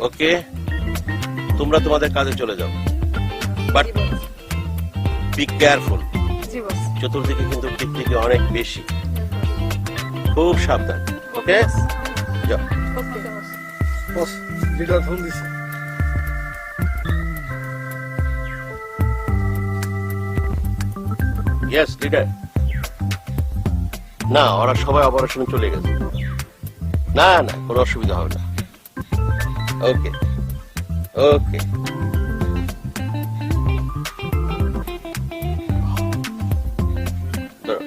ওকে? তোমরা তোমাদের কাজে চলে যাও। বাট বি কেয়ারফুল চতুর্দিকে কিন্তু টিকটিকি অনেক বেশি। খুব সাবধান ওকে? যাও। Okay boss. বস ফোন দিছে। ইয়েস লিডার না ওরা সবাই অপারেশনে চলে গেছে। না না কোনো অসুবিধা হবে না। ওকে ওকে ধরো।